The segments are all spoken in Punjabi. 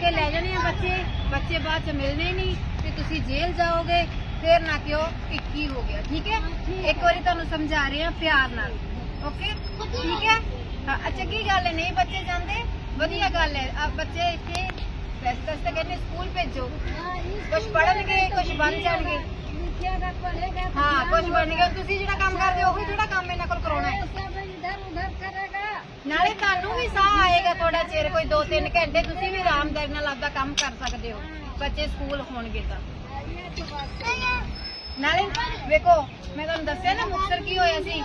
ਕੇ ਲੈ ਜਾਣੇ ਆ ਬੱਚੇ ਬੱਚੇ ਬਾਅਦ ਚ ਮਿਲਣੇ ਨਹੀਂ ਤੇ ਤੁਸੀਂ ਜੇਲ੍ਹ ਜਾਓਗੇ ਫਿਰ ਨਾ ਕਿਉਂ ਕਿ ਕੀ ਹੋ ਗਿਆ ਠੀਕ ਹੈ? ਇੱਕ ਵਾਰੀ ਤੁਹਾਨੂੰ ਸਮਝਾ ਰਹੇ ਆ ਪਿਆਰ ਨਾਲ ਓਕੇ? ਠੀਕ ਹੈ? ਹਾਂ ਅੱਛਾ ਕੀ ਗੱਲ ਹੈ? ਨਹੀਂ ਬੱਚੇ ਜਾਂਦੇ? ਵਧੀਆ ਗੱਲ ਹੈ। ਆ ਬੱਚੇ ਇੱਥੇ ਵੈਸੇ ਤਾਂ ਅਸੀਂ ਕਹਿੰਦੇ ਸਕੂਲ ਭੇਜੋ। ਕੁਝ ਪੜਨਗੇ ਕੁਝ ਬਣ ਜਾਣਗੇ। ਹਾਂ ਕੁਝ ਬਣਨਗੇ ਤੁਸੀਂ ਜਿਹੜਾ ਕੰਮ ਕਰਦੇ ਹੋ ਉਹੀ ਜਿਹੜਾ ਕੰਮ ਇਹਨਾਂ ਕੋਲ ਕਰਾਉਣਾ ਹੈ ਨਾਲੇ ਤੁਹਾਨੂੰ ਵੀ ਸਾਹ ਆਏਗਾ ਥੋੜਾ ਚਿਰ, ਕੋਈ 2-3 ਘੰਟੇ, ਤੁਸੀਂ ਵੀ ਆਰਾਮਦਾਰੀ ਨਾਲ ਆਪਦਾ ਕੰਮ ਕਰ ਸਕਦੇ ਹੋ। ਬੱਚੇ ਸਕੂਲ ਹੋਣਗੇ ਤਾਂ। ਨਾਲੇ ਵੇਖੋ, ਮੈਂ ਤੁਹਾਨੂੰ ਦੱਸਿਆ ਨਾ ਮੁਕਸਰ ਕੀ ਹੋਇਆ ਸੀ?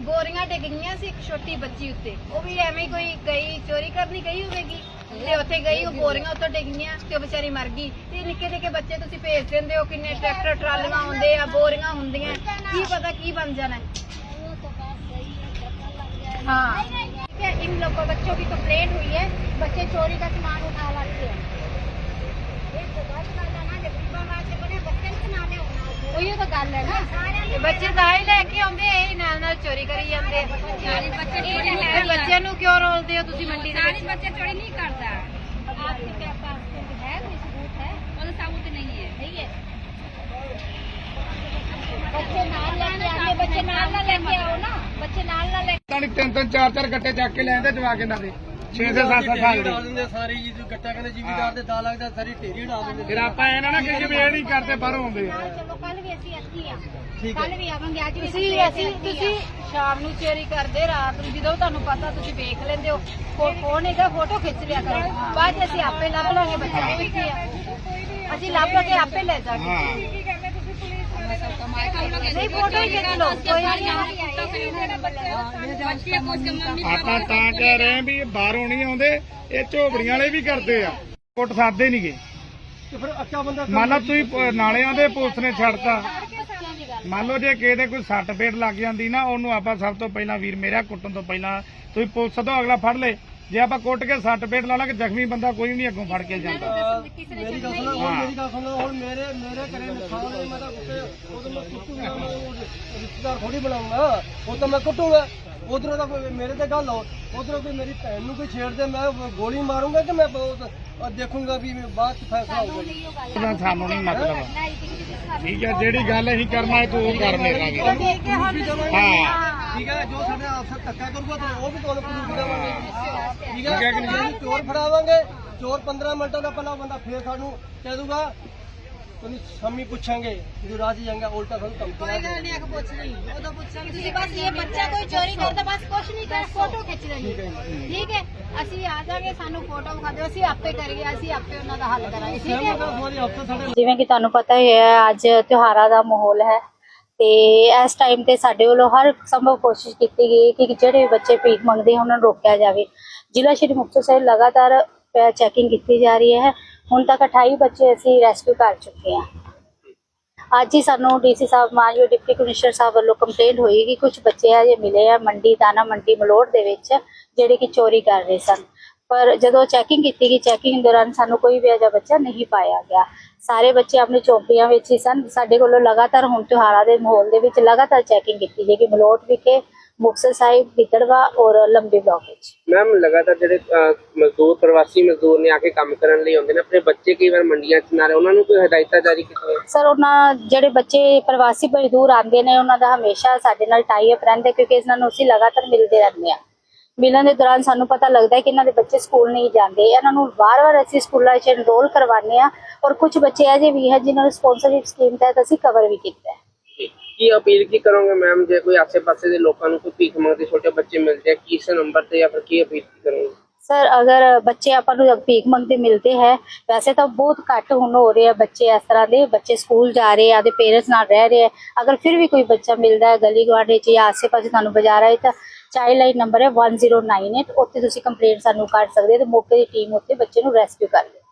ਗੋਰੀਆਂ ਡਿੱਗ ਗਈਆਂ ਸੀ ਇੱਕ ਛੋਟੀ ਬੱਚੀ ਉੱਤੇ। ਉਹ ਵੀ ਐਵੇਂ ਕੋਈ ਗਈ, ਚੋਰੀ ਕਰਨੀ ਗਈ ਹੋਵੇਗੀ? ਤੇ ਉੱਥੇ ਗਈ, ਉਹ ਗੋਰੀਆਂ ਉੱਤੋਂ ਡਿੱਗ ਗਈਆਂ ਤੇ ਉਹ ਵਿਚਾਰੀ ਮਰ ਗਈ। ਤੇ ਨਿੱਕੇ ਨਿੱਕੇ ਬੱਚੇ ਤੁਸੀਂ ਭੇਜ ਦਿੰਦੇ ਹੋ ਕਿੰਨੇ ਟਰੈਕਟਰ, ਟਰਾਲੀਆਂ ਆਉਂਦੇ ਆ, ਬੋਰੀਆਂ ਹੁੰਦੀਆਂ। ਕੀ ਪਤਾ ਕੀ ਬਣ ਜਾਣਾ। ਹੈ। हाँ ठीक है इन लोगों बच्चों की कंप्लेंट हुई है बच्चे चोरी का सामान उठा लाते हैं ਉਹੀ ਤਾਂ ਗੱਲ ਹੈ ਨਾ ਤੇ ਬੱਚੇ ਤਾਂ ਹੀ ਲੈ ਕੇ ਆਉਂਦੇ ਇਹ ਨਾਲ ਨਾਲ ਚੋਰੀ ਕਰੀ ਜਾਂਦੇ ਆ। ਫਿਰ ਬੱਚਿਆਂ ਨੂੰ ਕਿਉਂ ਰੋਲਦੇ ਹੋ ਤੁਸੀਂ ਮੰਡੀ ਦੇ ਵਿੱਚ बच्चे चोरी नहीं करता आपके क्या पास है कोई सबूत है और साबुत नहीं है नहीं है ਬੱਚੇ ਨਾਲ ਲੈ ਕੇ ਆਉਂਦੇ ਬੱਚੇ ਨਾਲ ਨਾ ਲੈ ਕੇ ਆਓ ਨਾ ਬੱਚੇ ਨਾਲ ਨਾ ਲੈ ਤਾਂ ਨਹੀਂ ਤਿੰਨ ਤਿੰਨ ਚਾਰ ਚਾਰ ਗੱਟੇ ਚੱਕ ਕੇ ਲੈਂਦੇ ਜਵਾਕ ਇਹਨਾਂ ਦੇ। 6 6 7 7 ਸਾਲ ਦੇ। ਦਿੰਦੇ ਸਾਰੇ ਜੀ ਗੱਟਾ ਕਹਿੰਦੇ ਜ਼ਿਮੀਦਾਰ ਦੇ ਦਾ ਲੱਗਦਾ ਸਾਰੀ ਢੇਰੀ ਉਡਾ ਦਿੰਦੇ ਫਿਰ ਆਪਾਂ ਇਹਨਾਂ ਨਾ ਕਿ ਜਿਵੇਂ ਇਹ ਨਹੀਂ ਕਰਦੇ ਬਾਹਰੋਂ ਆਉਂਦੇ। ਆ ਚਲੋ ਕੱਲ ਵੀ ਅਸੀਂ ਇੱਥੇ ਆ। ਠੀਕ ਕੱਲ ਵੀ ਆਵਾਂਗੇ ਅੱਜ ਵੀ ਤੁਸੀਂ ਅਸੀਂ ਤੁਸੀਂ ਸ਼ਾਮ ਨੂੰ ਚੋਰੀ ਕਰਦੇ ਰਾਤ ਨੂੰ ਜਦੋਂ ਤੁਹਾਨੂੰ ਪਤਾ ਤੁਸੀਂ ਵੇਖ ਲੈਂਦੇ ਹੋ। ਕੋ- ਕੌਣ ਹੈਗਾ? ਫੋਟੋ ਖਿੱਚ ਲਿਆ ਕਰੋ। ਬਾਅਦ ਅਸੀਂ ਆਪੇ ਲੱਭ ਲਾਂਗੇ ਬੱਚੇ ਨੂੰ ਕਿੱਥੇ ਆ। ਅਸੀਂ ਲੱਭ ਕੇ ਆਪੇ ਲੈ ਜਾਵਾਂਗੇ ਹਾਂ ਨਹੀਂ ਫੋਟੋ ਹੀ ਖਿੱਚ ਲਓ ਕੋਈ ਨਹੀਂ बच्चे को उसके मम्मी ਆਪਾਂ ਤਾਂ ਕਹਿ ਰਹੇ ਆ ਵੀ ਇਹ ਬਾਹਰੋਂ ਨਹੀਂ ਆਉਂਦੇ ਇਹ ਝੋਬੜੀਆਂ ਵਾਲੇ ਵੀ ਕਰਦੇ ਆ ਕੁੱਟ ਸਾਦੇ ਨਹੀਂਗੇ ਤੇ ਫਿਰ ਅੱਛਾ ਬੰਦਾ ਮੰਨ ਲਓ ਤੁਸੀਂ ਪ- ਨਾਲਿਆਂ ਦੇ ਪੁਲਿਸ ਨੇ ਛੱਡਤਾ ਮੰਨ ਲਓ ਜੇ ਕਿਸੇ ਦੇ ਕੋਈ ਸੱਟ ਪੇਟ ਲੱਗ ਜਾਂਦੀ ਨਾ ਉਹਨੂੰ ਆਪਾਂ ਸਭ ਤੋਂ ਪਹਿਲਾਂ ਵੀਰ ਮੇਰਾ ਕੁੱਟਣ ਤੋਂ ਪਹਿਲਾਂ ਤੁਸੀਂ ਪੁਲਿਸ ਤੋਂ ਅਗਲਾ ਫੜ ਲੇ ਜੇ ਆਪਾਂ ਕੁੱਟ ਕੇ ਸੱਟ ਪੇਟ ਲਾ ਲਾਂਗੇ ਜ਼ਖਮੀ ਬੰਦਾ ਕੋਈ ਨਹੀਂ ਅੱਗੋਂ ਫੜ ਕੇ ਜਾਂਦਾ। ਮੇਰੀ ਗੱਲ ਸੁਣੋ ਹੁਣ ਮੇਰੀ ਗੱਲ ਸੁਣੋ ਹੁਣ ਮੇਰੇ ਮੇਰੇ ਘਰੇ ਨੁਕਸਾਨ ਹੋਏ ਮੈਂ ਤਾਂ ਉੱਤੇ ਉਦੋਂ ਮੈਂ ਕੁੱਟੂਗਾ ਮੈਂ ਉਹ ਰਿਸ਼ਤੇਦਾਰ ਥੋੜੀ ਬਣਾਉਂਗਾ ਉਹ ਤਾਂ ਮੈਂ ਕੁੱਟੂਗਾ। ਉਧਰੋਂ ਤਾਂ ਕੋਈ ਮੇਰੇ ਤੇ ਗੱਲ ਹੋ ਉਧਰੋਂ ਕੋਈ ਮੇਰੀ ਭੈਣ ਨੂੰ ਕੋਈ ਛੇੜ ਦੇ ਮੈਂ ਗੋਲੀ ਮਾਰੂੰਗਾ ਕਿ ਮੈਂ ਬਹੁਤ ਦੇਖੂੰਗਾ ਵੀ ਬਾਅਦ ਚ ਫੈਸਲਾ ਹੋਊਗਾ। ਉਹਦਾ ਸਾਨੂੰ ਨਹੀਂ ਮਤਲਬ। ਠੀਕ ਹੈ ਜਿਹੜੀ ਗੱਲ ਅਸੀਂ ਕਰਨਾ ਹੈ ਤੂੰ ਉਹ ਕਰ ਹੁਣ ਹਾਂ। ਠੀਕ ਹੈ ਜੋ ਸਾਡੇ ਅਫਸਰ ਧੱਕਾ ਕਰੂਗਾ ਤਾਂ ਉਹ ਵੀ ਤੁਹਾਨੂੰ ਪ੍ਰੂਫ ਦੇਵਾਂਗੇ ਠੀਕ ਹੈ ਜੇ ਅਸੀਂ ਚੋਰ ਫੜਾਵਾਂਗੇ। ਚੋਰ 15 ਮਿੰਟਾਂ ਦਾ ਪਹਿਲਾਂ ਬੰਦਾ ਫੇਰ ਸਾਨੂੰ ਕਹਿ ਦੂਗਾ ਤੁਹਾਨੂੰ ਸ਼ਾਮੀ ਪੁੱਛਾਂਗੇ ਜਦੋਂ ਰਾਜ ਜਾਂਗਾ ਉਲਟਾ ਸਾਨੂੰ ਧਮਕੀਆਂ ਦੇ ਅਗ ਪੁੱਛ ਲਈ ਉਦੋਂ ਪੁੱਛਾਂਗੇ। ਤੁਸੀਂ ਬਸ ਇਹ ਬੱਚਾ ਕੋਈ ਚੋਰੀ ਕਰਦਾ ਬਸ ਕੁਛ ਨਹੀਂ ਕਰ ਫੋਟੋ ਖਿੱਚ ਰਹੀ ਠੀਕ ਹੈ ਜੀ। ਅਸੀਂ ਆ ਜਾਾਂਗੇ ਸਾਨੂੰ ਫੋਟੋ ਵਿਖਾ ਦਿਓ ਅਸੀਂ ਆਪੇ ਕਰੀਏ ਅਸੀਂ ਆਪੇ ਉਹਨਾਂ ਦਾ ਹੱਲ ਕਰਾਂਗੇ। ਠੀਕ ਹੈ? ਜਿਵੇਂ ਕਿ ਤੁਹਾਨੂੰ ਪਤਾ ਹੀ ਹੈ ਅੱਜ ਤਿਉਹਾਰਾਂ ਦਾ ਮਾਹੌਲ ਹੈ। ਤੇ ਇਸ ਟਾਈਮ ਤੇ ਸਾਡੇ ਵੱਲੋਂ ਹਰ ਸੰਭਵ ਕੋਸ਼ਿਸ਼ ਕੀਤੀ ਗਈ ਕਿ ਜਿਹੜੇ ਬੱਚੇ ਭੀਖ ਮੰਗਦੇ ਉਹਨਾਂ ਨੂੰ ਰੋਕਿਆ ਜਾਵੇ। ਜ਼ਿਲ੍ਹਾ ਸ਼੍ਰੀ ਮੁਕਤਸਰ ਸਾਹਿਬ ਲਗਾਤਾਰ ਚੈਕਿੰਗ ਕੀਤੀ ਜਾ ਰਹੀ ਹੈ। ਹੁਣ ਤੱਕ 28 ਬੱਚੇ ਅਸੀਂ ਰੈਸਕਿਊ ਕਰ ਚੁੱਕੇ ਹਾਂ। ਅੱਜ ਹੀ ਸਾਨੂੰ ਡੀਸੀ ਸਾਹਿਬ, ਮਾਨਯੋਗ ਡਿਪਟੀ ਕਮਿਸ਼ਨਰ ਸਾਹਿਬ ਵੱਲੋਂ ਕੰਪਲੇਂਟ ਹੋਈ ਕਿ ਕੁਝ ਬੱਚੇ ਆ ਜੇ ਮਿਲੇ ਆ ਮੰਡੀ, ਦਾਣਾ ਮੰਡੀ ਮਲੋੜ ਦੇ ਵਿੱਚ, ਜਿਹੜੇ ਕਿ ਚੋਰੀ ਕਰ ਰਹੇ ਸਨ। ਪਰ ਜਦੋਂ ਚੈਕਿੰਗ ਕੀਤੀ ਗਈ ਚੈਕਿੰਗ ਦੌਰਾਨ ਸਾਨੂੰ ਕੋਈ ਵੀ ਅਜਿਹਾ ਬੱਚਾ ਨਹੀਂ ਪਾਇਆ ਗਿਆ। ਸਾਰੇ ਬੱਚੇ ਆਪਣੇ ਚੌਂਕੀਆਂ ਵਿੱਚ ਹੀ ਸਨ। ਸਾਡੇ ਕੋਲੋਂ ਲਗਾਤਾਰ ਹੁਣ ਤਿਉਹਾਰਾਂ ਦੇ ਮਾਹੌਲ ਦੇ ਵਿੱਚ ਲਗਾਤਾਰ ਚੈਕਿੰਗ ਕੀਤੀ ਜਾਏਗੀ ਮਲੋਟ ਵਿਖੇ ਮੁਕਤਸਰ ਸਾਹਿਬ ਗਿੱਦੜਵਾ ਔਰ ਲੰਬੀ ਬਲਾਕ ਵਿੱਚ। ਮੈਮ ਲਗਾਤਾਰ ਜਿਹੜੇ ਮਜ਼ਦੂਰ ਪ੍ਰਵਾਸੀ ਮਜ਼ਦੂਰ ਨੇ ਆ ਕੇ ਕੰਮ ਕਰਨ ਲਈ ਆਉਂਦੇ ਨੇ ਆਪਣੇ ਬੱਚੇ ਕਈ ਵਾਰ ਮੰਡੀਆਂ 'ਚ ਨਾ ਰਹੇ ਉਹਨਾਂ ਨੂੰ ਕੋਈ ਹਦਾਇਤਾਂ ਜਾਰੀ ਕੀਤੀਆਂ ਸਰ ਉਹਨਾਂ ਜਿਹੜੇ ਬੱਚੇ ਪ੍ਰਵਾਸੀ ਮਜ਼ਦੂਰ ਆਉਂਦੇ ਨੇ ਉਹਨਾਂ ਦਾ ਹਮੇਸ਼ਾ ਸਾਡੇ ਨਾਲ ਟਾਈ ਅਪ ਰਹਿੰਦਾ ਕਿਉਂਕਿ ਇਹਨਾਂ ਨੂੰ ਅਸੀਂ ਲਗਾਤਾਰ ਮਿਲਦੇ ਰਹਿੰਦੇ ਆ ਮਿਲਣ ਦੇ ਦੌਰਾਨ ਸਾਨੂੰ ਪਤਾ ਲੱਗਦਾ ਹੈ ਕਿ ਇਹਨਾਂ ਦੇ ਬੱਚੇ ਸਕੂਲ ਨਹੀਂ ਜਾਂਦੇ। ਇਹਨਾਂ ਨੂੰ ਵਾਰ-ਵਾਰ ਅਸੀਂ ਸਕੂਲਾਂ 'ਚ ਐਨਰੋਲ ਕਰਵਾਉਂਦੇ ਆ ਔਰ ਕੁਝ ਬੱਚੇ ਅਜੇ ਵੀ ਹੈ ਜਿਨ੍ਹਾਂ ਨੂੰ ਸਪਾਂਸਰਸ਼ਿਪ ਸਕੀਮ ਤਹਿਤ ਅਸੀਂ ਕਵਰ ਵੀ ਕੀਤਾ ਹੈ। ਕੀ ਅਪੀਲ ਕੀ ਕਰੋਗੇ ਮੈਮ ਜੇ ਕੋਈ ਆਸੇ-ਪਾਸੇ ਦੇ ਲੋਕਾਂ ਨੂੰ ਕੋਈ ਭੀਖ ਮੰਗਦੇ ਛੋਟੇ ਬੱਚੇ ਮਿਲਦੇ ਆ ਕਿਸ ਨੰਬਰ ਤੇ ਜਾਂ ਫਿਰ ਕੀ ਅਪੀਲ ਕਰੋਗੇ? ਸਰ ਅਗਰ ਬੱਚੇ ਆਪਾਂ ਨੂੰ ਭੀਖ ਮੰਗਦੇ ਮਿਲਦੇ ਹੈ ਵੈਸੇ ਤਾਂ ਬਹੁਤ ਘੱਟ ਹੁਣ ਹੋ ਰਹੇ ਆ ਬੱਚੇ ਇਸ ਤਰ੍ਹਾਂ ਦੇ। ਬੱਚੇ ਸਕੂਲ ਜਾ ਰਹੇ ਆ ਦੇ ਪੇਰੈਂਟਸ ਨਾਲ ਰਹਿ ਰਹੇ ਆ। ਅਗਰ ਫਿਰ ਵੀ ਕੋਈ ਬੱਚਾ ਮਿਲਦਾ ਹੈ ਗਲੀ ਗੁਆਂਢ 'ਚ ਜਾਂ ਆਸੇ-ਪਾਸੇ ਤੁਹਾਨੂੰ ਬਾਜ਼ਾਰ ਤਾਂ ਚਾਈਲਡ ਲਾਈਨ ਨੰਬਰ ਹੈ 1098 ਉੱਥੇ ਤੁਸੀਂ ਕੰਪਲੇਂਟ ਸਾਨੂੰ ਕਰ ਸਕਦੇ ਹੋ ਤੇ ਮੌਕੇ ਦੀ ਟੀਮ ਉੱਥੇ ਬੱਚੇ ਨੂੰ ਰੈਸਕਿਊ ਕਰ ਲਏ